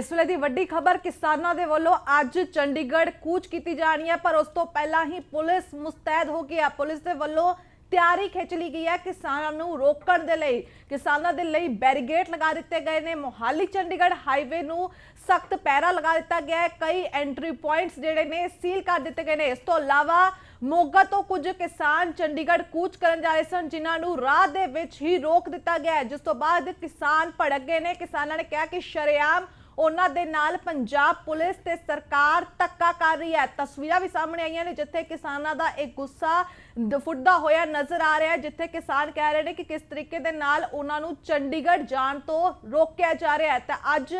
ਇਸ ਵੇਲੇ ਦੀ ਵੱਡੀ ਖਬਰ ਕਿਸਾਨਾਂ ਦੇ ਵੱਲੋਂ ਅੱਜ ਚੰਡੀਗੜ੍ਹ ਕੂਚ ਕੀਤੀ ਜਾਣੀ ਹੈ, ਪਰ ਉਸ ਤੋਂ ਪਹਿਲਾਂ ਹੀ ਪੁਲਿਸ ਮੁਸਤੈਦ ਹੋ ਗਈ ਹੈ। ਪੁਲਿਸ ਦੇ ਵੱਲੋਂ ਤਿਆਰੀ ਖਿੱਚ ਲਈ ਗਈ ਹੈ ਕਿਸਾਨਾਂ ਨੂੰ ਰੋਕਣ ਦੇ ਲਈ। ਕਿਸਾਨਾਂ ਦੇ ਲਈ ਬੈਰੀਗੇਡ ਲਗਾ ਦਿੱਤੇ ਗਏ ਨੇ। ਮੋਹਾਲੀ ਚੰਡੀਗੜ੍ਹ ਹਾਈਵੇ ਨੂੰ ਸਖਤ ਪੈਰਾ ਲਗਾ ਦਿੱਤਾ ਗਿਆ ਹੈ। ਕਈ ਐਂਟਰੀ ਪੁਆਇੰਟਸ ਜਿਹੜੇ ਨੇ ਸੀਲ ਕਰ ਦਿੱਤੇ ਗਏ ਨੇ। ਇਸ ਤੋਂ ਇਲਾਵਾ ਮੋਗਾ ਤੋਂ ਕੁਝ ਕਿਸਾਨ ਚੰਡੀਗੜ੍ਹ ਕੂਚ ਕਰਨ ਜਾ ਰਹੇ ਸਨ, ਜਿਨ੍ਹਾਂ ਨੂੰ ਰਾਹ ਦੇ ਵਿੱਚ ਹੀ ਰੋਕ ਦਿੱਤਾ ਗਿਆ ਜਿਸ ਤੋਂ ਬਾਅਦ ਕਿਸਾਨ ਭੜਕ ਗਏ ਨੇ। ਕਿਸਾਨਾਂ ਨੇ ਕਿਹਾ ਕਿ ਸ਼ਰੇਆਮ ਉਹਨਾਂ ਦੇ ਨਾਲ ਪੰਜਾਬ ਪੁਲਿਸ ਤੇ ਸਰਕਾਰ ਧੱਕਾ ਕਰ ਰਹੀ ਹੈ। ਤਸਵੀਰਾਂ ਵੀ ਸਾਹਮਣੇ ਆਈਆਂ ਨੇ, ਜਿੱਥੇ ਕਿਸਾਨਾਂ ਦਾ ਇੱਕ ਗੁੱਸਾ ਦ- ਫੁੱਟਦਾ ਹੋਇਆ ਨਜ਼ਰ ਆ ਰਿਹਾ ਹੈ, ਜਿੱਥੇ ਕਿਸਾਨ ਕਹਿ ਰਹੇ ਨੇ ਕਿ ਕਿਸ ਤਰੀਕੇ ਦੇ ਨਾਲ ਉਹਨਾਂ ਨੂੰ ਚੰਡੀਗੜ੍ਹ ਜਾਣ ਤੋਂ ਰੋਕਿਆ ਜਾ ਰਿਹਾ ਹੈ। ਤਾਂ ਅੱਜ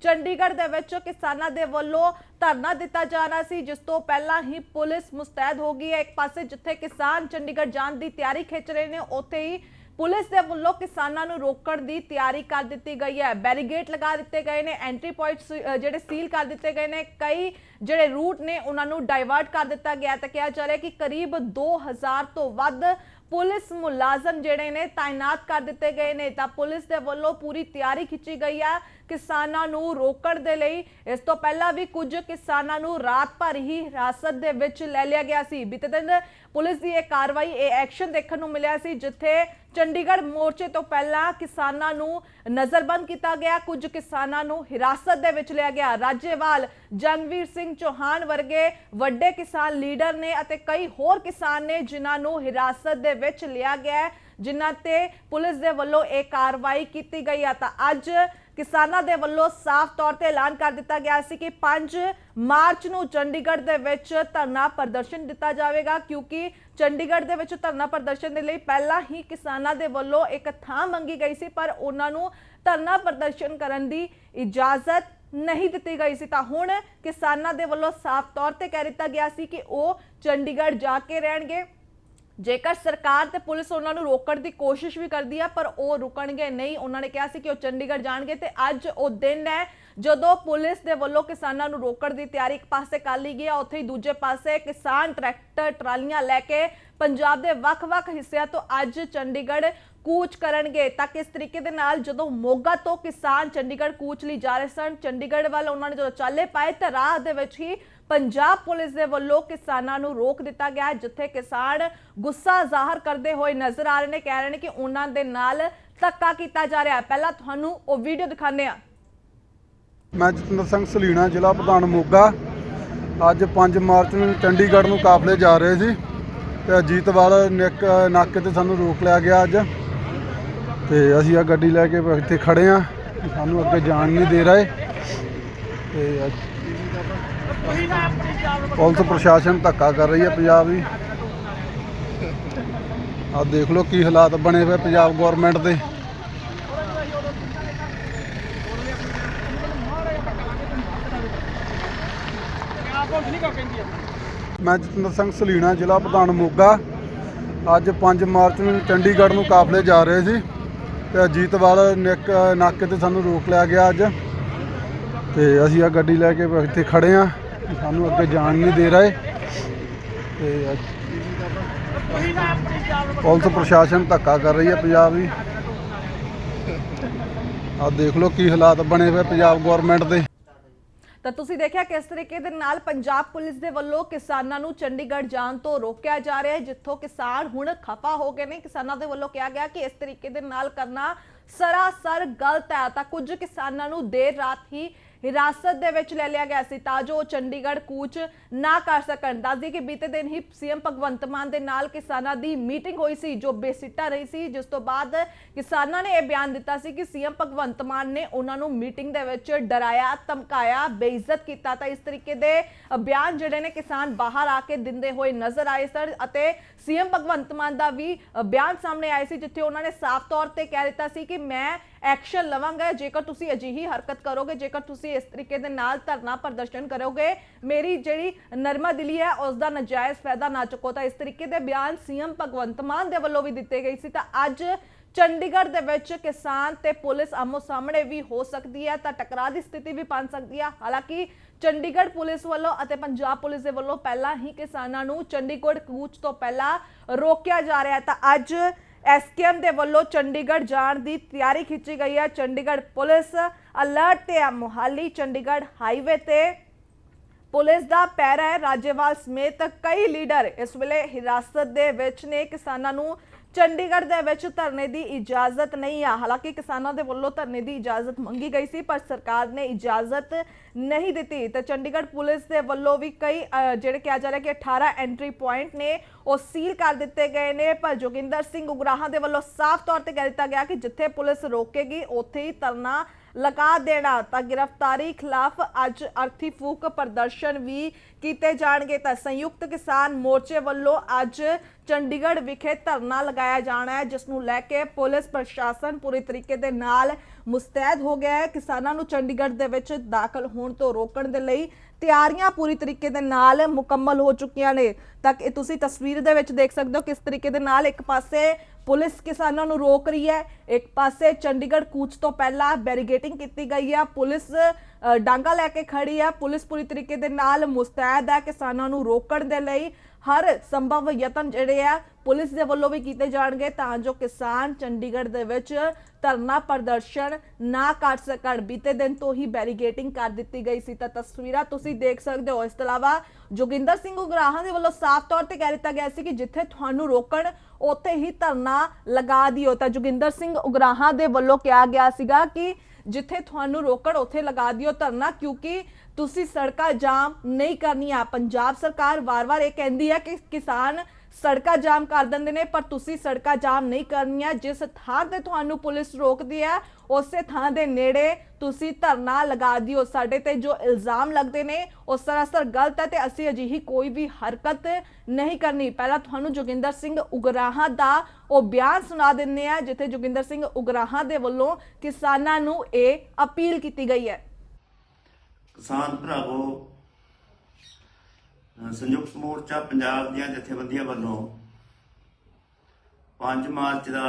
ਚੰਡੀਗੜ੍ਹ ਦੇ ਵਿੱਚ ਕਿਸਾਨਾਂ ਦੇ ਵੱਲੋਂ ਧਰਨਾ ਦਿੱਤਾ ਜਾਣਾ ਸੀ, ਜਿਸ ਤੋਂ ਪਹਿਲਾਂ ਹੀ ਪੁਲਿਸ ਮੁਸਤੈਦ ਹੋ ਗਈ ਹੈ। ਇੱਕ ਪਾਸੇ ਜਿੱਥੇ ਕਿਸਾਨ ਚੰਡੀਗੜ੍ਹ ਜਾਣ ਦੀ ਤਿਆਰੀ ਖਿੱਚ ਰਹੇ ਨੇ, ਉੱਥੇ ਹੀ ਪੁਲਿਸ ਦੇ ਵੱਲੋਂ ਕਿਸਾਨਾਂ ਨੂੰ ਰੋਕਣ ਦੀ ਤਿਆਰੀ ਕਰ ਦਿੱਤੀ ਗਈ ਹੈ। ਬੈਰੀਗੇਟ ਲਗਾ ਦਿੱਤੇ ਗਏ ਨੇ ਐਂਟਰੀ ਪੁਆਇੰਟਸ ਜਿਹੜੇ ਸੀਲ ਕਰ ਦਿੱਤੇ ਗਏ ਨੇ। ਕਈ ਜਿਹੜੇ ਰੂਟ ਨੇ, ਉਹਨਾਂ ਨੂੰ ਡਾਇਵਰਟ ਕਰ ਦਿੱਤਾ ਗਿਆ ਤਾਂ ਕਿਹਾ ਜਾ ਰਿਹਾ ਕਿ ਕਰੀਬ 2000 ਤੋਂ ਵੱਧ ਪੁਲਿਸ ਮੁਲਾਜ਼ਮ ਜਿਹੜੇ ਨੇ ਤਾਇਨਾਤ ਕਰ ਦਿੱਤੇ ਗਏ ਨੇ। ਤਾਂ ਪੁਲਿਸ ਦੇ ਵੱਲੋਂ ਪੂਰੀ ਤਿਆਰੀ ਖਿੱਚੀ ਗਈ ਹੈ। ਕਿਸਾਨਾਂ ਨੂੰ ਰੋਕਣ ਦੇ ਲਈ। ਇਸ ਤੋਂ ਪਹਿਲਾਂ ਵੀ ਕੁਝ ਕਿਸਾਨਾਂ ਨੂੰ ਰਾਤ ਭਰ ਹੀ ਹਿਰਾਸਤ ਦੇ ਵਿੱਚ ਲੈ ਲਿਆ ਗਿਆ ਸੀ। ਬੀਤੇ ਦਿਨ ਪੁਲਿਸ ਦੀ ਇਹ ਕਾਰਵਾਈ ਇਹ ਐਕਸ਼ਨ ਦੇਖਣ ਨੂੰ ਮਿਲਿਆ ਸੀ ਜਿੱਥੇ ਚੰਡੀਗੜ੍ਹ ਮੋਰਚੇ ਤੋਂ ਪਹਿਲਾਂ ਕਿਸਾਨਾਂ ਨੂੰ ਨਜ਼ਰਬੰਦ ਕੀਤਾ ਗਿਆ। ਕੁਝ ਕਿਸਾਨਾਂ ਨੂੰ ਹਿਰਾਸਤ ਦੇ ਵਿੱਚ ਲਿਆ ਗਿਆ। ਰਾਜੇਵਾਲ ਜਨਵੀਰ ਸਿੰਘ ਚੌਹਾਨ ਵਰਗੇ ਵੱਡੇ ਕਿਸਾਨ ਲੀਡਰ ਨੇ ਅਤੇ ਕਈ ਹੋਰ ਕਿਸਾਨ ਨੇ ਜਿਨ੍ਹਾਂ ਨੂੰ ਹਿਰਾਸਤ ਦੇ ਵਿੱਚ ਲਿਆ ਗਿਆ ਹੈ, ਜਿਨ੍ਹਾਂ ਤੇ ਪੁਲਿਸ ਦੇ ਵੱਲੋਂ ਇਹ ਕਾਰਵਾਈ ਕੀਤੀ ਗਈ ਆ। ਤਾਂ ਅੱਜ ਕਿਸਾਨਾਂ ਦੇ ਵੱਲੋਂ ਸਾਫ਼ ਤੌਰ ਤੇ ਐਲਾਨ ਕਰ ਦਿੱਤਾ ਗਿਆ ਸੀ ਕਿ 5 ਮਾਰਚ ਨੂੰ ਚੰਡੀਗੜ੍ਹ ਦੇ ਵਿੱਚ ਧਰਨਾ ਪ੍ਰਦਰਸ਼ਨ ਦਿੱਤਾ ਜਾਵੇਗਾ, ਕਿਉਂਕਿ ਚੰਡੀਗੜ੍ਹ ਦੇ ਵਿੱਚ ਧਰਨਾ ਪ੍ਰਦਰਸ਼ਨ ਦੇ ਲਈ ਪਹਿਲਾਂ ਹੀ ਕਿਸਾਨਾਂ ਦੇ ਵੱਲੋਂ ਇੱਕ ਥਾਂ ਮੰਗੀ ਗਈ ਸੀ, ਪਰ ਉਹਨਾਂ ਨੂੰ ਧਰਨਾ ਪ੍ਰਦਰਸ਼ਨ ਕਰਨ ਦੀ ਇਜਾਜ਼ਤ ਨਹੀਂ ਦਿੱਤੀ ਗਈ ਸੀ। ਤਾਂ ਹੁਣ ਕਿਸਾਨਾਂ ਦੇ ਵੱਲੋਂ ਸਾਫ਼ ਤੌਰ ਤੇ ਕਹਿ ਦਿੱਤਾ ਗਿਆ ਸੀ ਕਿ ਉਹ ਚੰਡੀਗੜ੍ਹ ਜਾ ਕੇ ਰਹਿਣਗੇ। ਜੇਕਰ ਸਰਕਾਰ ਤੇ ਪੁਲਿਸ ਉਹਨਾਂ ਨੂੰ ਰੋਕਣ ਦੀ ਕੋਸ਼ਿਸ਼ ਵੀ ਕਰਦੀ ਹੈ ਪਰ ਉਹ ਰੁਕਣਗੇ ਨਹੀਂ, ਉਹਨਾਂ ਨੇ ਕਿਹਾ ਸੀ ਕਿ ਉਹ ਚੰਡੀਗੜ੍ਹ ਜਾਣਗੇ ਤੇ ਅੱਜ ਉਹ ਦਿਨ ਹੈ, ਜਦੋਂ ਪੁਲਿਸ ਦੇ ਵੱਲੋਂ ਕਿਸਾਨਾਂ ਨੂੰ ਰੋਕਣ ਦੀ ਤਿਆਰੀ ਇੱਕ ਪਾਸੇ ਕਰ ਲਈ ਗਈ ਆ, ਉੱਥੇ ਹੀ ਦੂਜੇ ਪਾਸੇ ਕਿਸਾਨ ਟਰੈਕਟਰ, ਟਰਾਲੀਆਂ ਲੈ ਕੇ ਪੰਜਾਬ ਦੇ ਵੱਖ-ਵੱਖ ਹਿੱਸਿਆਂ ਤੋਂ ਅੱਜ ਚੰਡੀਗੜ੍ਹ ਕੂਚ ਕਰਨਗੇ। ਤਾਂ ਕਿਸ ਤਰੀਕੇ ਦੇ ਨਾਲ ਜਦੋਂ ਮੋਗਾ ਤੋਂ ਕਿਸਾਨ ਚੰਡੀਗੜ੍ਹ ਕੂਚ ਲਈ ਜਾ ਰਹੇ ਸਨ, ਚੰਡੀਗੜ੍ਹ ਵੱਲ ਉਹਨਾਂ ਨੇ ਜਦੋਂ ਚਾਲੇ ਪਾਏ, ਤਾਂ ਰਾਹ ਦੇ ਵਿੱਚ ਹੀ ਪੰਜਾਬ ਪੁਲਿਸ ਦੇ ਵੱਲੋਂ ਕਿਸਾਨਾਂ ਨੂੰ ਰੋਕ ਦਿੱਤਾ ਗਿਆ ਹੈ, ਜਿੱਥੇ ਕਿਸਾਨ ਗੁੱਸਾ ਜ਼ਾਹਰ ਕਰਦੇ ਹੋਏ ਨਜ਼ਰ ਆ ਰਹੇ ਨੇ ਕਹਿ ਰਹੇ ਨੇ ਕਿ ਉਹਨਾਂ ਦੇ ਨਾਲ ਧੱਕਾ ਕੀਤਾ ਜਾ ਰਿਹਾ ਹੈ। ਪਹਿਲਾਂ ਤੁਹਾਨੂੰ ਉਹ ਵੀਡੀਓ ਦਿਖਾਉਂਦੇ ਹਾਂ। ਮੈਂ ਜਤਿੰਦਰ ਸਿੰਘ ਸਲੀਣਾ ਜ਼ਿਲ੍ਹਾ ਪ੍ਰਧਾਨ ਮੋਗਾ। ਅੱਜ 5 ਮਾਰਚ ਨੂੰ ਚੰਡੀਗੜ੍ਹ ਨੂੰ ਕਾਫਲੇ ਜਾ ਰਹੇ ਸੀ ਤੇ ਅਜੀਤਵਾਲ ਨਿਕ ਨਾਕੇ ਤੇ ਸਾਨੂੰ ਰੋਕ ਲਿਆ ਗਿਆ ਅੱਜ। ਤੇ ਅਸੀਂ ਆ ਗੱਡੀ ਲੈ ਕੇ ਇੱਥੇ ਖੜੇ ਆ ਸਾਨੂੰ ਅੱਗੇ ਜਾਣ ਨਹੀਂ ਦੇ ਰਹੇ। ਤੇ ਪੁਲਿਸ ਪ੍ਰਸ਼ਾਸਨ ਧੱਕਾ ਕਰ ਰਹੀ ਹੈ ਪੰਜਾਬ ਦੀ। ਆ ਦੇਖ ਲਓ ਕੀ ਹਾਲਾਤ ਬਣੇ ਹੋਏ ਪੰਜਾਬ ਗਵਰਨਮੈਂਟ ਦੇ। ਮੈਂ ਜਤਿੰਦਰ ਸਿੰਘ ਸਲੀਣਾ, ਜ਼ਿਲ੍ਹਾ ਪ੍ਰਧਾਨ ਮੋਗਾ। ਅੱਜ 5 ਮਾਰਚ ਨੂੰ ਚੰਡੀਗੜ੍ਹ ਨੂੰ ਕਾਫਲੇ ਜਾ ਰਹੇ ਸੀ ਤੇ ਅਜੀਤਵਾਲ ਨਿਕ ਨਾਕੇ ਤੇ ਸਾਨੂੰ ਰੋਕ ਲਿਆ ਗਿਆ ਅੱਜ। ਤੇ ਅਸੀਂ ਆ ਗੱਡੀ ਲੈ ਕੇ ਇੱਥੇ ਖੜੇ ਆ ਸਾਨੂੰ ਅੱਗੇ ਜਾਣ ਨਹੀਂ ਦੇ ਰਹੇ। ਤੇ ਪੁਲਿਸ ਪ੍ਰਸ਼ਾਸਨ ਧੱਕਾ ਕਰ ਰਹੀ ਹੈ ਪੰਜਾਬ ਦੀ। ਆ ਦੇਖ ਲਓ ਕੀ ਹਾਲਾਤ ਬਣੇ ਹੋਏ ਪੰਜਾਬ ਗਵਰਨਮੈਂਟ ਦੇ। ਤਾਂ ਤੁਸੀਂ ਦੇਖਿਆ ਕਿਸ ਤਰੀਕੇ ਦੇ ਨਾਲ ਪੰਜਾਬ ਪੁਲਿਸ ਦੇ ਵੱਲੋਂ ਕਿਸਾਨਾਂ ਨੂੰ ਚੰਡੀਗੜ੍ਹ ਜਾਣ ਤੋਂ ਰੋਕਿਆ ਜਾ ਰਿਹਾ ਹੈ, ਜਿੱਥੋਂ ਕਿਸਾਨ ਹੁਣ ਖਫਾ ਹੋ ਗਏ ਨੇ। ਕਿਸਾਨਾਂ ਦੇ ਵੱਲੋਂ ਕਿਹਾ ਗਿਆ ਕਿ ਇਸ ਤਰੀਕੇ ਦੇ ਨਾਲ ਕਰਨਾ ਸਰਾਸਰ ਗਲਤ ਹੈ। ਤਾਂ ਕੁਝ ਕਿਸਾਨਾਂ ਨੂੰ ਦੇਰ ਰਾਤ ਹੀ ਹਿਰਾਸਤ ਦੇ ਵਿੱਚ ਲੈ ਲਿਆ ਗਿਆ ਸੀ ਤਾਂ ਜੋ ਚੰਡੀਗੜ੍ਹ ਕੂਚ ਨਾ ਕਰ ਸਕਣ। ਦੱਸਦੀ ਕਿ ਬੀਤੇ ਦਿਨ ਹੀ ਸੀਐਮ ਭਗਵੰਤ ਮਾਨ ਦੇ ਨਾਲ ਕਿਸਾਨਾਂ ਦੀ ਮੀਟਿੰਗ ਹੋਈ ਸੀ, ਜੋ ਬੇਸਿੱਟਾ ਰਹੀ ਸੀ। ਜਿਸ ਤੋਂ ਬਾਅਦ ਕਿਸਾਨਾਂ ਨੇ ਇਹ ਬਿਆਨ ਦਿੱਤਾ ਸੀ ਕਿ ਸੀਐਮ ਭਗਵੰਤ ਮਾਨ ਨੇ ਉਹਨਾਂ ਨੂੰ ਮੀਟਿੰਗ ਦੇ ਵਿੱਚ ਡਰਾਇਆ, ਧਮਕਾਇਆ, ਬੇਇੱਜ਼ਤ ਕੀਤਾ। ਤਾਂ ਇਸ ਤਰੀਕੇ ਦੇ ਬਿਆਨ ਜਿਹੜੇ ਨੇ ਕਿਸਾਨ ਬਾਹਰ ਆ ਕੇ ਦਿੰਦੇ ਹੋਏ ਨਜ਼ਰ ਆਏ ਸਰ ਅਤੇ ਸੀਐਮ ਭਗਵੰਤ ਮਾਨ ਦਾ ਵੀ ਬਿਆਨ ਸਾਹਮਣੇ ਆਏ ਸੀ, ਜਿੱਥੇ ਉਹਨਾਂ ਨੇ ਸਾਫ਼ ਤੌਰ ਤੇ ਕਹਿ ਦਿੱਤਾ ਸੀ ਕਿ ਮੈਂ ਐਕਸ਼ਨ ਲਵਾਂਗਾ। ਜੇਕਰ ਤੁਸੀਂ ਅਜਿਹੀ ਹਰਕਤ ਕਰੋਗੇ, ਜੇਕਰ ਤੁਸੀਂ ਇਸ ਤਰੀਕੇ ਦੇ ਨਾਲ ਧਰਨਾ ਪ੍ਰਦਰਸ਼ਨ ਕਰੋਗੇ, ਮੇਰੀ ਜਿਹੜੀ ਨਰਮਾ ਦਿਲੀ ਹੈ ਉਸ ਦਾ ਨਜਾਇਜ਼ ਫਾਇਦਾ ਨਾ ਚੁੱਕੋ। ਤਾਂ ਇਸ ਤਰੀਕੇ ਦੇ ਬਿਆਨ ਸੀਐਮ ਭਗਵੰਤ ਮਾਨ ਦੇ ਵੱਲੋਂ ਵੀ ਦਿੱਤੇ ਗਏ ਸੀ। ਤਾਂ ਅੱਜ ਚੰਡੀਗੜ੍ਹ ਦੇ ਵਿੱਚ ਕਿਸਾਨ ਤੇ ਪੁਲਿਸ ਆਮੋ ਸਾਹਮਣੇ ਵੀ ਹੋ ਸਕਦੀ ਹੈ, ਤਾਂ ਟਕਰਾਅ ਦੀ ਸਥਿਤੀ ਵੀ ਬਣ ਸਕਦੀ ਹੈ। ਹਾਲਾਂਕਿ ਚੰਡੀਗੜ੍ਹ ਪੁਲਿਸ ਵੱਲੋਂ ਅਤੇ ਪੰਜਾਬ ਪੁਲਿਸ ਦੇ ਵੱਲੋਂ ਪਹਿਲਾਂ ਹੀ ਕਿਸਾਨਾਂ ਨੂੰ ਚੰਡੀਗੜ੍ਹ ਕੂਚ ਤੋਂ ਪਹਿਲਾਂ ਰੋਕਿਆ ਜਾ ਰਿਹਾ ਹੈ। ਤਾਂ ਅੱਜ ਐਸਕੇਐਮ ਦੇ ਵੱਲੋਂ ਚੰਡੀਗੜ੍ਹ ਜਾਣ ਦੀ ਤਿਆਰੀ ਖਿੱਚੀ ਗਈ ਹੈ। ਚੰਡੀਗੜ੍ਹ ਪੁਲਿਸ ਅਲਰਟ ਤੇ ਹੈ ਮੋਹਾਲੀ। ਚੰਡੀਗੜ੍ਹ ਹਾਈਵੇ ਤੇ ਪੁਲਿਸ ਦਾ ਪੈਰਾ ਹੈ। ਰਾਜੇਵਾਲ ਸਮੇਤ ਕਈ ਲੀਡਰ ਇਸ ਵੇਲੇ ਹਿਰਾਸਤ ਦੇ ਵਿੱਚ ਨੇ। ਕਿਸਾਨਾਂ ਨੂੰ ਚੰਡੀਗੜ੍ਹ ਦੇ ਵਿੱਚ ਧਰਨੇ ਦੀ ਇਜਾਜ਼ਤ ਨਹੀਂ ਆ। ਹਾਲਾਂਕਿ ਕਿਸਾਨਾਂ ਦੇ ਵੱਲੋਂ ਧਰਨੇ ਦੀ ਇਜਾਜ਼ਤ ਮੰਗੀ ਗਈ ਸੀ, ਪਰ ਸਰਕਾਰ ਨੇ ਇਜਾਜ਼ਤ ਨਹੀਂ ਦਿੱਤੀ। ਤਾਂ ਚੰਡੀਗੜ੍ਹ ਪੁਲਿਸ ਦੇ ਵੱਲੋਂ ਵੀ ਕਈ ਜਿਹੜੇ ਕਿਹਾ ਜਾ ਰਿਹਾ ਕਿ 18 ਐਂਟਰੀ ਪੁਆਇੰਟ ਨੇ, ਉਹ ਸੀਲ ਕਰ ਦਿੱਤੇ ਗਏ ਨੇ। ਪਰ ਜੋਗਿੰਦਰ ਸਿੰਘ ਉਗਰਾਹਾਂ ਦੇ ਵੱਲੋਂ ਸਾਫ਼ ਤੌਰ ਤੇ ਕਹਿ ਦਿੱਤਾ ਗਿਆ ਕਿ ਜਿੱਥੇ ਪੁਲਿਸ ਰੋਕੇਗੀ, ਉੱਥੇ ਹੀ ਧਰਨਾ ਲਗਾ ਦੇਣਾ ਤਾਂ ਗ੍ਰਿਫਤਾਰੀ ਖਿਲਾਫ ਅੱਜ ਅਰਥੀ ਫੂਕ ਪ੍ਰਦਰਸ਼ਨ ਵੀ ਕੀਤੇ ਜਾਣਗੇ। ਤਾਂ ਸੰਯੁਕਤ ਕਿਸਾਨ ਮੋਰਚੇ ਵੱਲੋਂ ਅੱਜ ਚੰਡੀਗੜ੍ਹ ਵਿਖੇ ਧਰਨਾ ਲਗਾਇਆ ਜਾਣਾ ਹੈ, ਜਿਸ ਨੂੰ ਲੈ ਕੇ ਪੁਲਿਸ ਪ੍ਰਸ਼ਾਸਨ ਪੂਰੀ ਤਰੀਕੇ ਦੇ ਨਾਲ ਮੁਸਤੈਦ ਹੋ ਗਿਆ ਹੈ। ਕਿਸਾਨਾਂ ਨੂੰ ਚੰਡੀਗੜ੍ਹ ਦੇ ਵਿੱਚ ਦਾਖਲ ਹੋਣ ਤੋਂ ਰੋਕਣ ਦੇ ਲਈ ਤਿਆਰੀਆਂ ਪੂਰੀ ਤਰੀਕੇ ਦੇ ਨਾਲ ਮੁਕੰਮਲ ਹੋ ਚੁੱਕੀਆਂ ਨੇ। ਤਾਂ ਤੁਸੀਂ ਤਸਵੀਰ ਦੇ ਵਿੱਚ ਦੇਖ ਸਕਦੇ ਹੋ ਕਿਸ ਤਰੀਕੇ ਦੇ ਨਾਲ ਇੱਕ ਪਾਸੇ ਪੁਲਿਸ ਕਿਸਾਨਾਂ ਨੂੰ ਰੋਕ ਰਹੀ ਹੈ। ਇੱਕ ਪਾਸੇ ਚੰਡੀਗੜ੍ਹ ਕੂਚ ਤੋਂ ਪਹਿਲਾਂ ਬੈਰੀਗੇਟਿੰਗ ਕੀਤੀ ਗਈ ਹੈ। ਪੁਲਿਸ ਡਾਂਗਾ ਲੈ ਕੇ ਖੜੀ ਹੈ। ਪੁਲਿਸ ਪੂਰੀ ਤਰੀਕੇ ਦੇ ਨਾਲ ਮੁਸਤੈਦ ਹੈ ਕਿਸਾਨਾਂ ਨੂੰ ਰੋਕਣ ਦੇ ਲਈ। ਹਰ ਸੰਭਵ ਯਤਨ ਜਿਹੜੇ ਆ ਪੁਲਿਸ ਦੇ ਵੱਲੋਂ ਵੀ ਕੀਤੇ ਜਾਣਗੇ ਤਾਂ ਜੋ ਕਿਸਾਨ ਚੰਡੀਗੜ੍ਹ ਦੇ ਵਿੱਚ ਧਰਨਾ ਪ੍ਰਦਰਸ਼ਨ ਨਾ ਕਰ ਸਕਣ। ਬੀਤੇ ਦਿਨ ਤੋਂ ਹੀ ਬੈਰੀਗੇਟਿੰਗ ਕਰ ਦਿੱਤੀ ਗਈ ਸੀ। ਤਾਂ ਤਸਵੀਰਾਂ ਤੁਸੀਂ ਦੇਖ ਸਕਦੇ ਹੋ। ਇਸ ਤੋਂ ਇਲਾਵਾ ਜੋਗਿੰਦਰ ਸਿੰਘ ਉਗਰਾਹਾਂ ਦੇ ਵੱਲੋਂ ਸਾਫ਼ ਤੌਰ ਤੇ ਕਹਿ ਦਿੱਤਾ ਗਿਆ ਸੀ ਕਿ ਜਿੱਥੇ ਤੁਹਾਨੂੰ ਰੋਕਣ ਉੱਥੇ ਹੀ ਧਰਨਾ ਲਗਾ ਦਿਓ। ਤਾਂ ਜੋਗਿੰਦਰ ਸਿੰਘ ਉਗਰਾਹਾਂ ਦੇ ਵੱਲੋਂ ਕਿਹਾ ਗਿਆ ਸੀਗਾ ਕਿ ਜਿੱਥੇ ਤੁਹਾਨੂੰ ਰੋਕਣ ਉੱਥੇ ਲਗਾ ਦਿਓ ਧਰਨਾ, ਕਿਉਂਕਿ ਤੁਸੀਂ ਸੜਕਾਂ ਜਾਮ ਨਹੀਂ ਕਰਨੀਆਂ। ਪੰਜਾਬ ਸਰਕਾਰ ਵਾਰ-ਵਾਰ ਇਹ ਕਹਿੰਦੀ ਹੈ ਕਿ ਕਿਸਾਨ ਸੜਕਾਂ ਜਾਮ ਕਰ ਦਿੰਦੇ ਨੇ, ਪਰ ਤੁਸੀਂ ਸੜਕਾਂ ਜਾਮ ਨਹੀਂ ਕਰਨੀਆਂ। ਜਿਸ ਥਾਂ ਤੇ ਤੁਹਾਨੂੰ ਪੁਲਿਸ ਰੋਕਦੀ ਹੈ, ਉਸੇ ਥਾਂ ਦੇ ਨੇੜੇ ਤੁਸੀਂ ਧਰਨਾ ਲਗਾ ਦਿਓ। ਸਾਡੇ ਤੇ ਜੋ ਇਲਜ਼ਾਮ ਲੱਗਦੇ ਨੇ, ਉਹ ਸਰਾਸਰ ਗਲਤ ਹੈ ਤੇ ਅਸੀਂ ਅਜਿਹੀ ਕੋਈ ਵੀ ਹਰਕਤ ਨਹੀਂ ਕਰਨੀ। ਪਹਿਲਾਂ ਤੁਹਾਨੂੰ ਜੋਗਿੰਦਰ ਸਿੰਘ ਉਗਰਾਹਾਂ ਦਾ ਉਹ ਬਿਆਨ ਸੁਣਾ ਦਿੰਨੇ ਆ ਜਿੱਥੇ ਜੋਗਿੰਦਰ ਸਿੰਘ ਉਗਰਾਹਾਂ ਦੇ ਵੱਲੋਂ ਕਿਸਾਨਾਂ ਨੂੰ ਇਹ ਅਪੀਲ ਕੀਤੀ ਗਈ ਹੈ। ਕਿਸਾਨ ਭਰਾਵੋ ਸੰਯੁਕਤ ਮੋਰਚਾ ਪੰਜਾਬ ਦੀਆਂ ਜਥੇਬੰਦੀਆਂ ਵੱਲੋਂ 5 ਮਾਰਚ ਦਾ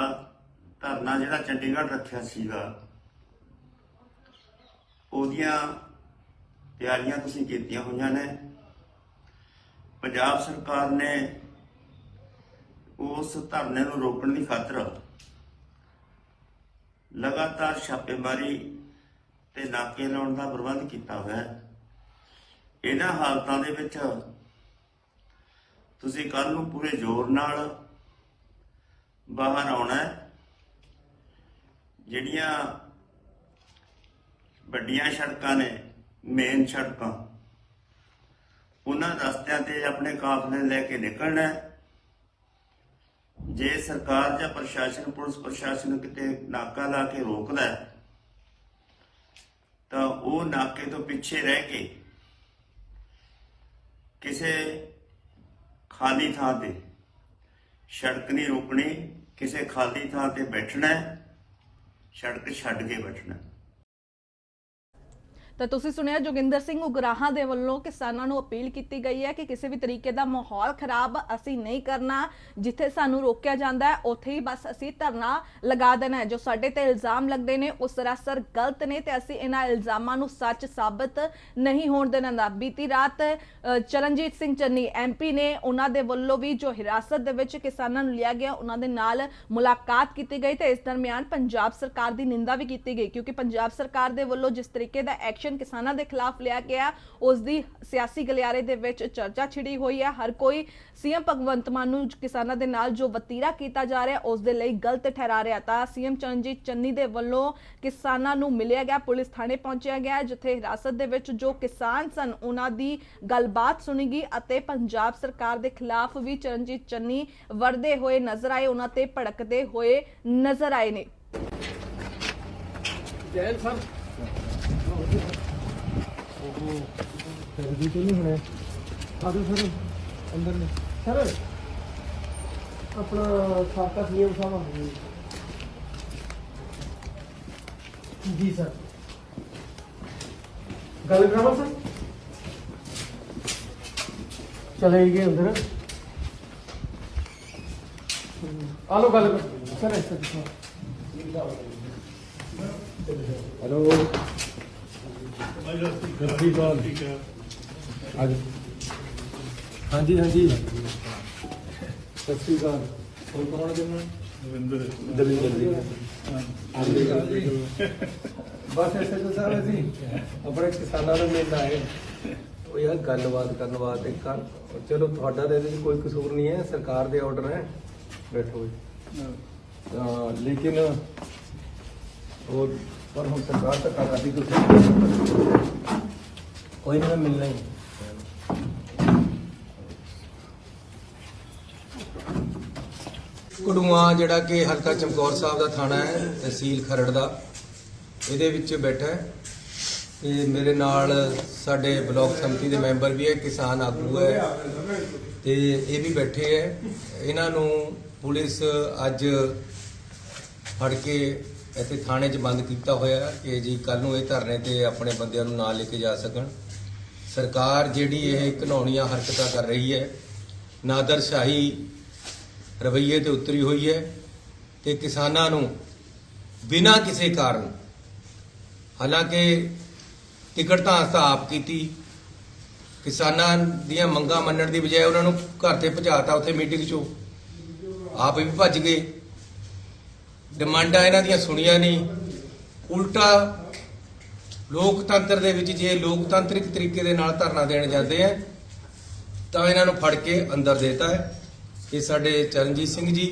ਧਰਨਾ ਜਿਹੜਾ ਚੰਡੀਗੜ੍ਹ ਰੱਖਿਆ ਸੀਗਾ, ਉਹਦੀਆਂ ਤਿਆਰੀਆਂ ਤੁਸੀਂ ਕੀਤੀਆਂ ਹੋਈਆਂ ਨੇ। ਪੰਜਾਬ ਸਰਕਾਰ ਨੇ ਉਸ ਧਰਨੇ ਨੂੰ ਰੋਕਣ ਦੀ ਖਾਤਰ ਲਗਾਤਾਰ ਛਾਪੇਮਾਰੀ ਤੇ ਨਾਕੇ ਲਾਉਣ ਦਾ ਪ੍ਰਬੰਧ ਕੀਤਾ ਹੋਇਆ ਹੈ। ਇਹਨਾਂ ਹਾਲਤਾਂ ਦੇ ਵਿੱਚ ਤੁਸੀਂ ਕੱਲ ਨੂੰ ਪੂਰੇ ਜ਼ੋਰ ਨਾਲ ਬਾਹਰ ਆਉਣਾ ਜਿਹੜੀਆਂ ਵੱਡੀਆਂ ਸੜਕਾਂ ਨੇ ਮੇਨ ਸੜਕਾਂ, ਉਹਨਾਂ ਰਸਤਿਆਂ ਤੇ ਆਪਣੇ ਕਾਫਲੇ ਲੈ ਕੇ ਨਿਕਲਣਾ ਜੇ ਸਰਕਾਰ ਜਾਂ ਪ੍ਰਸ਼ਾਸਨ, ਪੁਲਿਸ ਪ੍ਰਸ਼ਾਸਨ ਕਿਤੇ ਨਾਕਾ ਲਾ ਕੇ ਰੋਕਦਾ ਤਾਂ ਉਹ ਨਾਕੇ ਤੋਂ ਪਿੱਛੇ ਰਹਿ ਕੇ ਕਿਸੇ ਖਾਲੀ ਥਾਂ ਤੇ। ਸੜਕ ਨਹੀਂ ਰੋਕਣੀ, ਕਿਸੇ ਖਾਲੀ ਥਾਂ ਤੇ ਬੈਠਣਾ ਸੜਕ ਛੱਡ ਕੇ ਬੈਠਣਾ ਤਾਂ ਤੁਸੀਂ ਸੁਣਿਆ ਜੋਗਿੰਦਰ ਸਿੰਘ ਉਗਰਾਹਾਂ ਦੇ ਵੱਲੋਂ ਕਿਸਾਨਾਂ ਨੂੰ ਅਪੀਲ ਕੀਤੀ ਗਈ ਹੈ ਕਿ ਕਿਸੇ ਵੀ ਤਰੀਕੇ ਦਾ ਮਾਹੌਲ ਖਰਾਬ ਅਸੀਂ ਨਹੀਂ ਕਰਨਾ, ਜਿੱਥੇ ਸਾਨੂੰ ਰੋਕਿਆ ਜਾਂਦਾ ਹੈ, ਉੱਥੇ ਹੀ ਬਸ ਅਸੀਂ ਧਰਨਾ ਲਗਾ ਦੇਣਾ ਹੈ। ਜੋ ਸਾਡੇ ਤੇ ਇਲਜ਼ਾਮ ਲੱਗਦੇ ਨੇ, ਉਹ ਸਰਾਸਰ ਗਲਤ ਨੇ ਤੇ ਅਸੀਂ ਇਹਨਾਂ ਇਲਜ਼ਾਮਾਂ ਨੂੰ ਸੱਚ ਸਾਬਤ ਨਹੀਂ ਹੋਣ ਦੇਣਾ ਦਾ। ਬੀਤੀ ਰਾਤ ਚਰਨਜੀਤ ਸਿੰਘ ਚੰਨੀ ਐਮਪੀ ਨੇ ਉਹਨਾਂ ਦੇ ਵੱਲੋਂ ਵੀ ਜੋ ਹਿਰਾਸਤ ਦੇ ਵਿੱਚ ਕਿਸਾਨਾਂ ਨੂੰ ਲਿਆ ਗਿਆ, ਉਹਨਾਂ ਦੇ ਨਾਲ ਮੁਲਾਕਾਤ ਕੀਤੀ ਗਈ ਤੇ ਇਸ ਦਰਮਿਆਨ ਪੰਜਾਬ ਸਰਕਾਰ ਦੀ ਨਿੰਦਾ ਵੀ ਕੀਤੀ ਗਈ, ਕਿਉਂਕਿ ਪੰਜਾਬ ਸਰਕਾਰ ਦੇ ਵੱਲੋਂ ਜਿਸ ਤਰੀਕੇ ਦਾ ਐਕਸ਼ਨ ਕਿਸਾਨਾਂ ਦੇ ਖਿਲਾਫ ਲਿਆ ਗਿਆ। ਉਸ ਦੀ ਸਿਆਸੀ ਗਲਿਆਰੇ ਦੇ ਵਿੱਚ ਚਰਚਾ ਛਿੜੀ ਹੋਈ ਹੈ। ਹਰ ਕੋਈ ਸੀਐਮ ਭਗਵੰਤ ਮਾਨ ਨੂੰ ਕਿਸਾਨਾਂ ਦੇ ਨਾਲ ਜੋ ਵਤੀਰਾ ਕੀਤਾ ਜਾ ਰਿਹਾ, ਉਸ ਦੇ ਲਈ ਗਲਤ ਠਹਿਰਾ ਰਿਹਾ। ਤਾਂ ਸੀਐਮ ਚਰਨਜੀਤ ਚੰਨੀ ਦੇ ਵੱਲੋਂ ਕਿਸਾਨਾਂ ਨੂੰ ਮਿਲਿਆ ਗਿਆ, ਪੁਲਿਸ ਥਾਣੇ ਪਹੁੰਚਿਆ ਗਿਆ, ਜਿੱਥੇ ਹਿਰਾਸਤ ਦੇ ਵਿੱਚ ਜੋ ਕਿਸਾਨ ਸਨ, ਉਹਨਾਂ ਦੀ ਗੱਲਬਾਤ ਸੁਣੀ ਗਈ ਅਤੇ ਪੰਜਾਬ ਸਰਕਾਰ ਦੇ ਖਿਲਾਫ ਵੀ ਚਰਨਜੀਤ ਚੰਨੀ ਵਰਦੇ ਹੋਏ ਨਜ਼ਰ ਆਏ, ਉਹਨਾਂ ਤੇ ਭੜਕਦੇ ਹੋਏ ਨਜ਼ਰ ਆਏ ਨੇ। ਜੈਲ ਸਰ ਫਿਰ ਵੀ ਤੋਂ ਨਹੀਂ ਹੋਣਾ ਆਦੋ ਸਰ ਅੰਦਰ ਨੇ ਸਰ ਆਪਣਾ ਸਾਬਕਾ ਸੀਐਮ ਸਾਹਿਬ ਆ ਗਏ ਜੀ ਸਰ ਗੱਲ ਕਰਾਵਾ ਸਰ ਚਲੇ ਗਏ ਅੰਦਰ ਆ ਲੋ ਗੱਲ ਕਰ ਸਰ ਇਸ ਤਰ੍ਹਾਂ ਹੈਲੋ ਸ਼੍ਰੀ ਅਕਾਲ ਅੱਜ। ਹਾਂਜੀ ਹਾਂਜੀ। ਸਤਿ ਸ਼੍ਰੀ ਅਕਾਲ। ਹੋਰ ਕੌਣ ਜਮਨ ਦਵਿੰਦਰ। ਜੀ। ਬਸ ਐਸੇ ਤਾਂ ਸਾਹਿਬ ਅਸੀਂ ਆਪਣੇ ਕਿਸਾਨਾਂ ਨੂੰ ਮਿਲਣ ਆਏ ਉਹ ਯਾਰ ਗੱਲਬਾਤ ਕਰਨ ਵਾਸਤੇ ਕਰ ਚਲੋ ਤੁਹਾਡਾ ਤਾਂ ਇਹਦੇ 'ਚ ਕੋਈ ਕਸੂਰ ਨਹੀਂ ਹੈ। ਸਰਕਾਰ ਦੇ ਆਰਡਰ ਹੈ। ਬੈਠੋ ਜੀ। ਤਾਂ ਲੇਕਿਨ ਉਹ ਪਰ ਹੁਣ ਸਰਕਾਰ ਤਾਂ ਕਰ ਰਹੀ ਤੁਸੀਂ ਕੋਈ ਨਾ ਮਿਲਣਾ ਹੀ। ਕੁੜੂਆ ਜਿਹੜਾ ਕਿ ਹਲਕਾ ਚਮਕੌਰ ਸਾਹਿਬ ਦਾ ਥਾਣਾ ਹੈ, ਤਹਿਸੀਲ ਖਰੜ ਦਾ, ਇਹਦੇ ਵਿੱਚ ਬੈਠਾ ਹੈ। ਤੇ ਮੇਰੇ ਨਾਲ ਸਾਡੇ ਬਲਾਕ ਸੰਮਤੀ ਦੇ ਮੈਂਬਰ ਵੀ ਹੈ, ਕਿਸਾਨ ਆਗੂ ਹੈ। ਤੇ ਇਹ ਵੀ ਬੈਠੇ ਹੈ। ਇਹਨਾਂ ਨੂੰ ਪੁਲਿਸ ਅੱਜ ਫੜ ਕੇ ਇੱਥੇ ਥਾਣੇ 'ਚ ਬੰਦ ਕੀਤਾ ਹੋਇਆ ਕਿ ਜੀ ਕੱਲ ਨੂੰ ਇਹ ਧਰਨੇ ਤੇ ਆਪਣੇ ਬੰਦਿਆਂ ਨੂੰ ਨਾਲ ਲੈ ਕੇ ਜਾ ਸਕਣ। ਸਰਕਾਰ ਜਿਹੜੀ ਇਹ ਘਿਨਾਉਣੀਆਂ ਹਰਕਤਾਂ ਕਰ ਰਹੀ ਹੈ ਨਾਦਰਸ਼ਾਹੀ ਰਵੱਈਏ ਤੇ ਉਤਰੀ ਹੋਈ ਹੈ ਤੇ ਕਿਸਾਨਾਂ ਨੂੰ ਬਿਨਾਂ ਕਿਸੇ ਕਾਰਨ, ਹਾਲਾਂਕਿ ਟਿਕਟ ਤਾਂ ਅਸਾਂ ਆਪ ਕੀਤੀ, ਕਿਸਾਨਾਂ ਦੀਆਂ ਮੰਗਾਂ ਮੰਨਣ ਦੀ ਬਜਾਏ ਉਹਨਾਂ ਨੂੰ ਘਰ ਤੇ ਭਜਾਤਾ ਉੱਥੇ ਮੀਟਿੰਗ 'ਚੋਂ। ਆਪ ਵੀ ਭੱਜ ਗਏ। ਡਿਮਾਂਡਾਂ ਇਹਨਾਂ ਦੀਆਂ ਸੁਣੀਆਂ ਨਹੀਂ। ਉਲਟਾ ਲੋਕਤੰਤਰ ਦੇ ਵਿੱਚ ਜੇ ਲੋਕਤੰਤਰਿਕ ਤਰੀਕੇ ਦੇ ਨਾਲ ਧਰਨਾ ਦੇਣ ਜਾਂਦੇ ਆ, ਤਾਂ ਇਹਨਾਂ ਨੂੰ ਫੜ ਕੇ ਅੰਦਰ ਦੇਤਾ ਹੈ। ਇਹ ਸਾਡੇ ਚਰਨਜੀਤ ਸਿੰਘ ਜੀ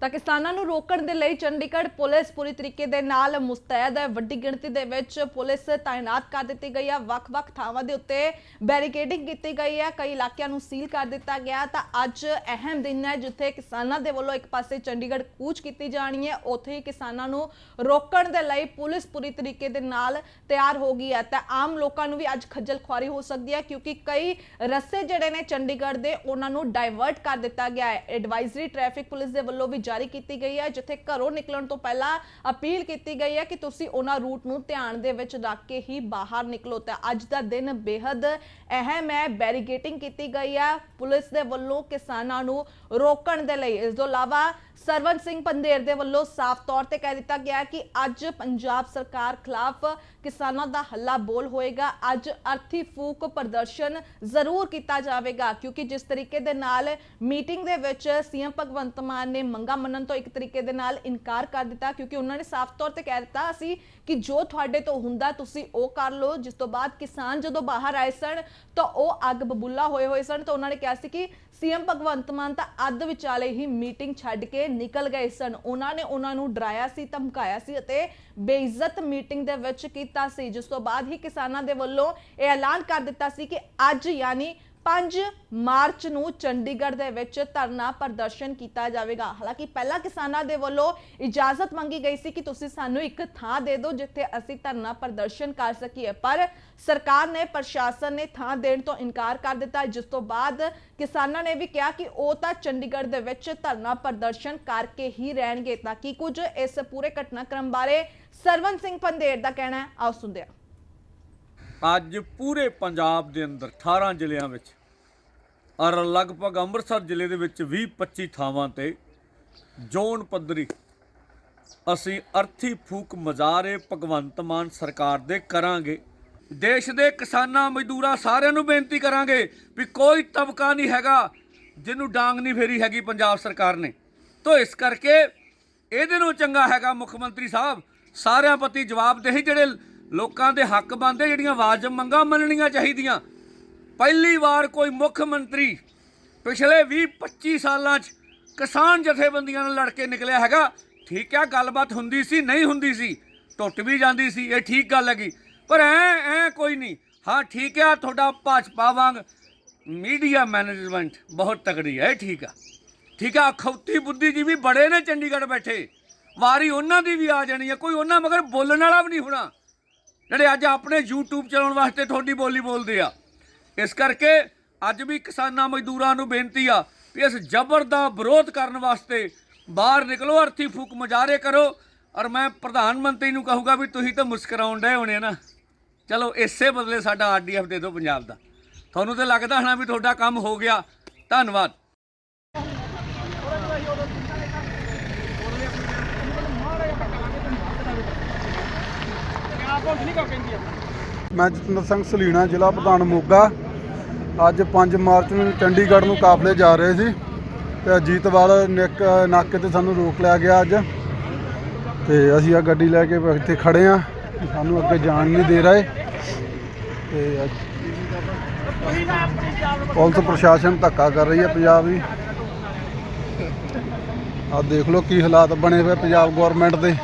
ਤਾਂ ਕਿਸਾਨਾਂ ਨੂੰ ਰੋਕਣ ਦੇ ਲਈ ਚੰਡੀਗੜ੍ਹ ਪੁਲਿਸ ਪੂਰੀ ਤਰੀਕੇ ਦੇ ਨਾਲ ਮੁਸਤੈਦ ਹੈ। ਵੱਡੀ ਗਿਣਤੀ ਦੇ ਵਿੱਚ ਪੁਲਿਸ ਤਾਇਨਾਤ ਕਰ ਦਿੱਤੀ ਗਈ ਹੈ ਵੱਖ-ਵੱਖ ਥਾਵਾਂ ਦੇ ਉੱਤੇ ਬੈਰੀਕੇਡਿੰਗ ਕੀਤੀ ਗਈ ਹੈ ਕਈ ਇਲਾਕਿਆਂ ਨੂੰ ਸੀਲ ਕਰ ਦਿੱਤਾ ਗਿਆ ਤਾਂ ਅੱਜ ਅਹਿਮ ਦਿਨ ਹੈ, ਜਿੱਥੇ ਕਿਸਾਨਾਂ ਦੇ ਵੱਲੋਂ ਇੱਕ ਪਾਸੇ ਚੰਡੀਗੜ੍ਹ ਕੂਚ ਕੀਤੀ ਜਾਣੀ ਹੈ। ਉੱਥੇ ਹੀ ਕਿਸਾਨਾਂ ਨੂੰ ਰੋਕਣ ਦੇ ਲਈ ਪੁਲਿਸ ਪੂਰੀ ਤਰੀਕੇ ਦੇ ਨਾਲ ਤਿਆਰ ਹੋ ਗਈ ਹੈ। ਤਾਂ ਆਮ ਲੋਕਾਂ ਨੂੰ ਵੀ ਅੱਜ ਖੱਜਲ ਖੁਆਰੀ ਹੋ ਸਕਦੀ ਹੈ, ਕਿਉਂਕਿ ਕਈ ਰਸਤੇ ਜਿਹੜੇ ਨੇ ਚੰਡੀਗੜ੍ਹ ਦੇ, ਉਹਨਾਂ ਨੂੰ ਡਾਇਵਰਟ ਕਰ ਦਿੱਤਾ ਗਿਆ ਹੈ। ਐਡਵਾਈਜ਼ਰੀ ਟ੍ਰੈਫਿਕ ਪੁਲਿਸ ਦੇ ਵੱਲੋਂ ਵੀ ਜਾਰੀ ਕੀਤੀ ਗਈ ਹੈ, ਜਿੱਥੇ ਘਰੋਂ ਨਿਕਲਣ ਤੋਂ ਪਹਿਲਾਂ ਅਪੀਲ ਕੀਤੀ ਗਈ ਹੈ ਕਿ ਤੁਸੀਂ ਉਹਨਾਂ ਰੂਟ ਨੂੰ ਧਿਆਨ ਦੇ ਵਿੱਚ ਰੱਖ ਕੇ ਹੀ ਬਾਹਰ ਨਿਕਲੋ। ਤਾਂ ਅੱਜ ਦਾ ਦਿਨ ਬੇहद ਅਹਿਮ ਹੈ ਬੈਰੀਗੇਟਿੰਗ ਕੀਤੀ ਗਈ ਹੈ ਪੁਲਿਸ ਦੇ ਵੱਲੋਂ ਕਿਸਾਨਾਂ ਨੂੰ ਰੋਕਣ ਦੇ ਲਈ। ਇਸ ਤੋਂ ਇਲਾਵਾ ਸਰਵਨ ਸਿੰਘ ਪੰਦੇਰ ਦੇ ਵੱਲੋਂ ਸਾਫ਼ ਤੌਰ ਤੇ ਕਹਿ ਦਿੱਤਾ ਗਿਆ ਕਿ ਅੱਜ ਪੰਜਾਬ ਸਰਕਾਰ ਖਿਲਾਫ ਕਿਸਾਨਾਂ ਦਾ ਹੱਲਾ ਬੋਲ ਹੋਏਗਾ। ਅੱਜ ਅਰਥੀ ਫੂਕ ਪ੍ਰਦਰਸ਼ਨ ਜ਼ਰੂਰ ਕੀਤਾ ਜਾਵੇਗਾ, ਕਿਉਂਕਿ ਜਿਸ ਤਰੀਕੇ ਦੇ ਨਾਲ ਮੀਟਿੰਗ ਦੇ ਵਿੱਚ ਸੀਐਮ ਭਗਵੰਤ ਮਾਨ ਨੇ ਮੰਗਾ ਮੰਨਣ ਤੋਂ ਇੱਕ ਤਰੀਕੇ ਦੇ ਨਾਲ ਇਨਕਾਰ ਕਰ ਦਿੱਤਾ, ਕਿਉਂਕਿ ਉਹਨਾਂ ਨੇ ਸਾਫ਼ ਤੌਰ ਤੇ ਕਹਿ ਦਿੱਤਾ ਸੀ ਕਿ ਜੋ ਤੁਹਾਡੇ ਤੋਂ ਹੁੰਦਾ, ਤੁਸੀਂ ਉਹ ਕਰ ਲਓ। ਜਿਸ ਤੋਂ ਬਾਅਦ ਕਿਸਾਨ ਜਦੋਂ ਬਾਹਰ ਆਏ ਸਨ, ਤਾਂ ਉਹ ਅੱਗ ਬਬੂਲਾ ਹੋਏ ਹੋਏ ਸਨ, ਤਾਂ ਉਹਨਾਂ ਨੇ ਕਿਹਾ ਸੀ ਕਿ ਸੀਐਮ ਭਗਵੰਤ ਮਾਨ ਤਾਂ ਅੱਧ ਵਿਚਾਲੇ ਹੀ ਮੀਟਿੰਗ ਛੱਡ ਕੇ ਨਿਕਲ ਗਏ ਸਨ। ਉਹਨਾਂ ਨੇ ਉਹਨਾਂ ਨੂੰ ਡਰਾਇਆ ਸੀ, ਧਮਕਾਇਆ ਸੀ ਅਤੇ ਬੇਇੱਜ਼ਤ ਮੀਟਿੰਗ ਦੇ ਵਿੱਚ ਕੀਤਾ ਸੀ। ਜਿਸ ਤੋਂ ਬਾਅਦ ਹੀ ਕਿਸਾਨਾਂ ਦੇ ਵੱਲੋਂ ਇਹ ਐਲਾਨ ਕਰ ਦਿੱਤਾ ਸੀ ਕਿ ਅੱਜ ਯਾਨੀ 5 ਮਾਰਚ ਨੂੰ ਚੰਡੀਗੜ੍ਹ ਦੇ ਵਿੱਚ ਧਰਨਾ ਪ੍ਰਦਰਸ਼ਨ ਕੀਤਾ ਜਾਵੇਗਾ। ਹਾਲਾਂਕਿ ਪਹਿਲਾਂ ਕਿਸਾਨਾਂ ਦੇ ਵੱਲੋਂ ਇਜਾਜ਼ਤ ਮੰਗੀ ਗਈ ਸੀ ਕਿ ਤੁਸੀਂ ਸਾਨੂੰ ਇੱਕ ਥਾਂ ਦੇ ਦਿਓ ਜਿੱਥੇ ਅਸੀਂ ਧਰਨਾ ਪ੍ਰਦਰਸ਼ਨ ਕਰ ਸਕੀਏ, ਪਰ ਸਰਕਾਰ ਨੇ ਪ੍ਰਸ਼ਾਸਨ ਨੇ ਥਾਂ ਦੇਣ ਤੋਂ ਇਨਕਾਰ ਕਰ ਦਿੱਤਾ। ਜਿਸ ਤੋਂ ਬਾਅਦ ਕਿਸਾਨਾਂ ਨੇ ਵੀ ਕਿਹਾ ਕਿ ਉਹ ਤਾਂ ਚੰਡੀਗੜ੍ਹ ਦੇ ਵਿੱਚ ਧਰਨਾ ਪ੍ਰਦਰਸ਼ਨ ਕਰਕੇ ਹੀ ਰਹਿਣਗੇ, ਤਾਂ ਕੀ ਕੁਝ ਇਸ ਪੂਰੇ ਘਟਨਾਕ੍ਰਮ ਬਾਰੇ ਸਰਵਨ ਸਿੰਘ ਪੰਦੇਰ ਦਾ ਕਹਿਣਾ ਹੈ। ਆਓ ਸੁਣਦੇ ਹਾਂ। ਅੱਜ ਪੂਰੇ ਪੰਜਾਬ ਦੇ ਅੰਦਰ 18 ਜ਼ਿਲ੍ਹਿਆਂ ਵਿੱਚ ਔਰ ਲਗਭਗ ਅੰਮ੍ਰਿਤਸਰ ਜ਼ਿਲ੍ਹੇ ਦੇ ਵਿੱਚ 20-25 ਥਾਵਾਂ ਤੇ ਜ਼ੋਨ ਪੱਧਰੀ ਅਸੀਂ ਅਰਥੀ ਫੂਕ ਮਜ਼ਾਰੇ ਭਗਵੰਤ ਮਾਨ ਸਰਕਾਰ ਦੇ ਕਰਾਂਗੇ। ਦੇਸ਼ ਦੇ ਕਿਸਾਨਾਂ, ਮਜ਼ਦੂਰਾਂ ਸਾਰਿਆਂ ਨੂੰ ਬੇਨਤੀ ਕਰਾਂਗੇ ਵੀ ਕੋਈ ਤਬਕਾ ਨਹੀਂ ਹੈਗਾ ਜਿਹਨੂੰ ਡਾਂਗ ਨਹੀਂ ਫੇਰੀ ਹੈਗੀ ਪੰਜਾਬ ਸਰਕਾਰ ਨੇ। ਤੋਂ ਇਸ ਕਰਕੇ ਇਹਦੇ ਨੂੰ ਚੰਗਾ ਹੈਗਾ ਮੁੱਖ ਮੰਤਰੀ ਸਾਹਿਬ, ਸਾਰਿਆਂ ਪ੍ਰਤੀ ਜਵਾਬਦੇਹੀ ਜਿਹੜੇ ਲੋਕਾਂ ਦੇ ਹੱਕ ਬਣਦੇ, ਜਿਹੜੀਆਂ ਵਾਜਬ ਮੰਗਾਂ ਮੰਨਣੀਆਂ ਚਾਹੀਦੀਆਂ। ਪਹਿਲੀ ਵਾਰ ਕੋਈ ਮੁੱਖ ਮੰਤਰੀ ਪਿਛਲੇ 20-25 ਸਾਲਾਂ 'ਚ ਕਿਸਾਨ ਜਥੇਬੰਦੀਆਂ ਨਾਲ ਲੜ ਕੇ ਨਿਕਲਿਆ ਹੈਗਾ। ਠੀਕ ਹੈ ਗੱਲਬਾਤ ਹੁੰਦੀ ਸੀ, ਨਹੀਂ ਹੁੰਦੀ ਸੀ, ਟੁੱਟ ਵੀ ਜਾਂਦੀ ਸੀ, ਇਹ ਠੀਕ ਗੱਲ ਹੈਗੀ। ਪਰ ਐ ਐ ਕੋਈ ਨਹੀਂ। ਹਾਂ, ਠੀਕ ਆ, ਤੁਹਾਡਾ ਭਾਜਪਾ ਵਾਂਗ ਮੀਡੀਆ ਮੈਨੇਜਮੈਂਟ ਬਹੁਤ ਤਕੜੀ ਹੈ ਇਹ ਠੀਕ ਆ। ਠੀਕ ਆ ਖੌਤੀ ਬੁੱਧੀ ਜੀ ਵੀ ਬੜੇ ਨੇ ਚੰਡੀਗੜ੍ਹ ਬੈਠੇ। ਵਾਰੀ ਉਹਨਾਂ ਦੀ ਵੀ ਆ ਜਾਣੀ ਹੈ ਕੋਈ ਉਹਨਾਂ ਮਗਰ ਬੋਲਣ ਵਾਲਾ ਵੀ ਨਹੀਂ ਹੋਣਾ। ਜਿਹੜੇ ਅੱਜ ਆਪਣੇ YouTube ਚਲਾਉਣ ਵਾਸਤੇ ਤੁਹਾਡੀ ਬੋਲੀ ਬੋਲਦੇ ਆ। ਇਸ ਕਰਕੇ ਅੱਜ ਵੀ ਕਿਸਾਨਾਂ ਮਜ਼ਦੂਰਾਂ ਨੂੰ ਬੇਨਤੀ ਆ ਵੀ ਇਸ ਜ਼ਬਰ ਦਾ ਵਿਰੋਧ ਕਰਨ ਵਾਸਤੇ ਬਾਹਰ ਨਿਕਲੋ, ਅਰਥੀ ਫੂਕ ਮੁਜ਼ਾਹਰੇ ਕਰੋ। ਔਰ ਮੈਂ ਪ੍ਰਧਾਨ ਮੰਤਰੀ ਨੂੰ ਕਹੂੰਗਾ ਵੀ ਤੁਸੀਂ ਤਾਂ ਮੁਸਕਰਾਉਣ ਡਏ ਹੋਣੇ ਨਾ। ਚਲੋ, ਇਸੇ ਬਦਲੇ ਸਾਡਾ ਆਰਡੀਐਫ ਦੇ ਦਿਓ ਪੰਜਾਬ ਦਾ। ਤੁਹਾਨੂੰ ਤਾਂ ਲੱਗਦਾ ਹੋਣਾ ਵੀ ਤੁਹਾਡਾ ਕੰਮ ਹੋ ਗਿਆ। ਧੰਨਵਾਦ। ਮੈਂ ਜਤਿੰਦਰ ਸਿੰਘ ਸਲੀਣਾ, ਜ਼ਿਲ੍ਹਾ ਪ੍ਰਧਾਨ ਮੋਗਾ। ਅੱਜ 5 ਮਾਰਚ ਨੂੰ ਚੰਡੀਗੜ੍ਹ ਨੂੰ ਕਾਫਲੇ ਜਾ ਰਹੇ ਸੀ ਤੇ ਅਜੀਤਵਾਲ ਨਿਕ, ਨਾਕੇ ਤੇ ਸਾਨੂੰ ਰੋਕ ਲਿਆ ਗਿਆ ਅੱਜ। ਤੇ ਅਸੀਂ ਆ ਗੱਡੀ ਲੈ ਕੇ ਇੱਥੇ ਖੜੇ ਆ ਸਾਨੂੰ ਅੱਗੇ ਜਾਣ ਨਹੀਂ ਦੇ ਰਹੇ। ਤੇ ਪੁਲਿਸ ਪ੍ਰਸ਼ਾਸਨ ਧੱਕਾ ਕਰ ਰਹੀ ਹੈ ਪੰਜਾਬ ਦੀ। ਆ ਦੇਖ ਲਓ ਕੀ ਹਾਲਾਤ ਬਣੇ ਹੋਏ ਪੰਜਾਬ ਗਵਰਨਮੈਂਟ ਦੇ।